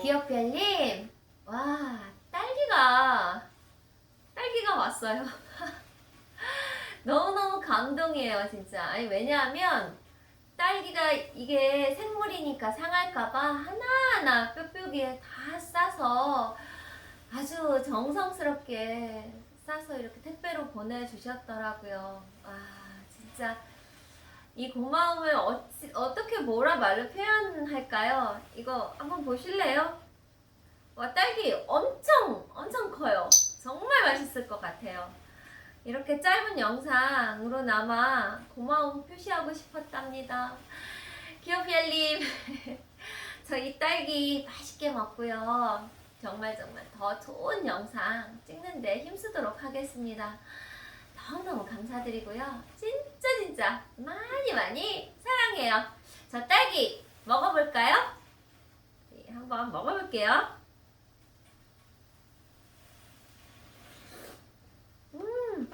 기억별님, 와, 딸기가, 딸기가 왔어요. 너무너무 감동이에요, 진짜. 아니, 왜냐하면, 딸기가 이게 생물이니까 상할까봐 하나하나 뼈뼈기에 다 싸서 아주 정성스럽게 싸서 이렇게 택배로 보내주셨더라고요. 와, 진짜. 이 고마움을 어찌, 어떻게 뭐라 말로 표현할까요? 이거 한번 보실래요? 와, 딸기 엄청, 엄청 커요. 정말 맛있을 것 같아요. 이렇게 짧은 영상으로나마 고마움 표시하고 싶었답니다. 기어피알님, 저희 딸기 맛있게 먹고요. 정말 정말 더 좋은 영상 찍는데 힘쓰도록 하겠습니다. 너무너무 감사드리고요. 진짜 진짜 많이 많이 사랑해요. 저 딸기 먹어볼까요? 네, 한번 먹어볼게요. 음.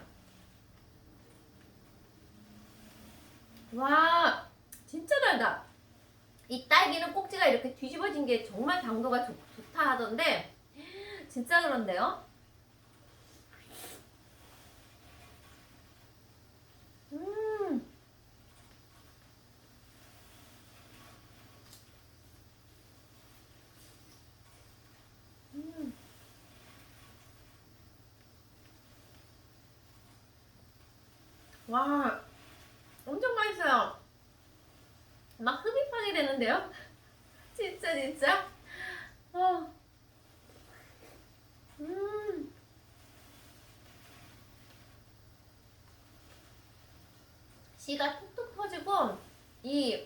와, 진짜 달다. 이 딸기는 꼭지가 이렇게 뒤집어진 게 정말 당도가 좋, 좋다 하던데, 진짜 그런데요? 음. 음. 와, 엄청 맛있어요. 막 흡입하게 되는데요? 진짜, 진짜. 어. 음. 씨가 톡톡 터지고, 이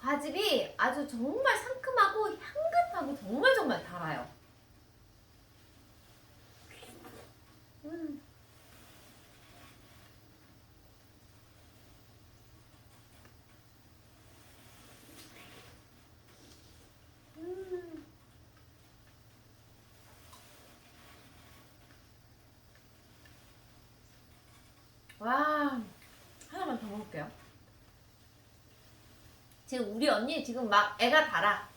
과즙이 아주 정말 상큼하고 향긋하고 정말 정말 달아요. 음. 음. 와, 먹을게요. 지금 우리 언니 지금 막 애가 달아.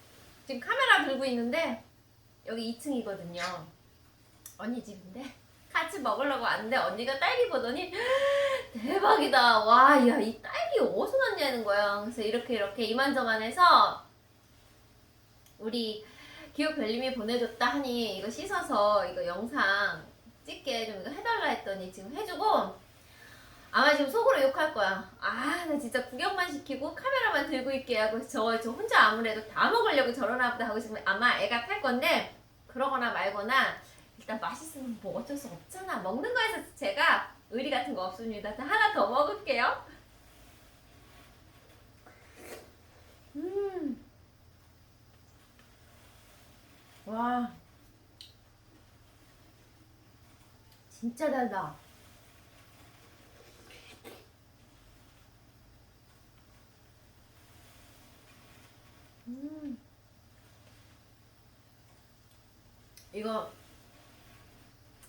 지금 카메라 들고 있는데 여기 2층이거든요. 언니 집인데 같이 먹으려고 왔는데 언니가 딸기 보더니 대박이다. 와, 야, 이 딸기 어디서 났냐는 거야. 그래서 이렇게 이렇게 이만저만해서 우리 기호 별님이 보내줬다 하니 이거 씻어서 이거 영상 찍게 좀 해달라 했더니 지금 해주고 아마 지금 속으로 욕할 거야. 아, 나 진짜 구경만 시키고 카메라만 들고 있게 하고 저, 저 혼자 아무래도 다 먹으려고 저러나 보다 하고 지금 아마 애가 탈 건데 그러거나 말거나 일단 맛있으면 뭐 어쩔 수 없잖아. 먹는 거에서 제가 의리 같은 거 없습니다. 하나 더 먹을게요. 음. 와. 진짜 달다. 이거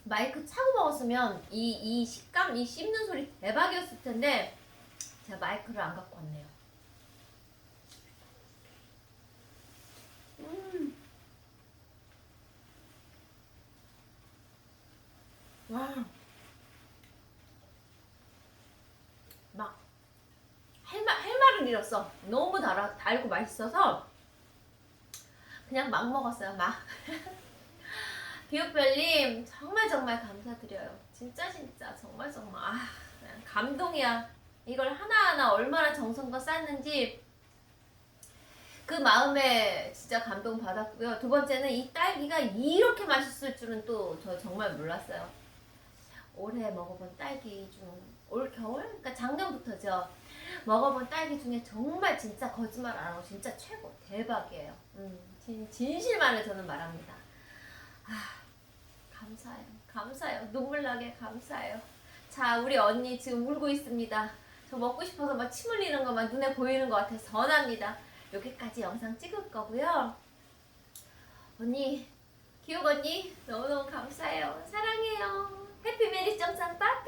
마이크 차고 먹었으면 이, 이 식감, 이 씹는 소리 대박이었을 텐데 제가 마이크를 안 갖고 왔네요. 음. 와. 막, 할 말, 할 말을 잃었어. 너무 달아, 달고 맛있어서 그냥 막 먹었어요, 막. 기육별님, 정말 정말 감사드려요. 진짜 진짜, 정말 정말. 아, 그냥 감동이야. 이걸 하나하나 얼마나 정성과 쌌는지 그 마음에 진짜 감동 받았고요. 두 번째는 이 딸기가 이렇게 맛있을 줄은 또 저 정말 몰랐어요. 올해 먹어본 딸기 중 올 겨울? 그러니까 작년부터죠. 먹어본 딸기 중에 정말 진짜 거짓말 안 하고 진짜 최고 대박이에요. 음, 진, 진실만을 저는 말합니다. 아, 감사해요. 감사해요. 눈물 나게 감사해요. 자, 우리 언니 지금 울고 있습니다. 저 먹고 싶어서 막 침 흘리는 것만 눈에 보이는 것 같아서 전합니다. 여기까지 영상 찍을 거고요. 언니, 기욱 언니 너무너무 감사해요. 사랑해요. 해피 메리 점sam빠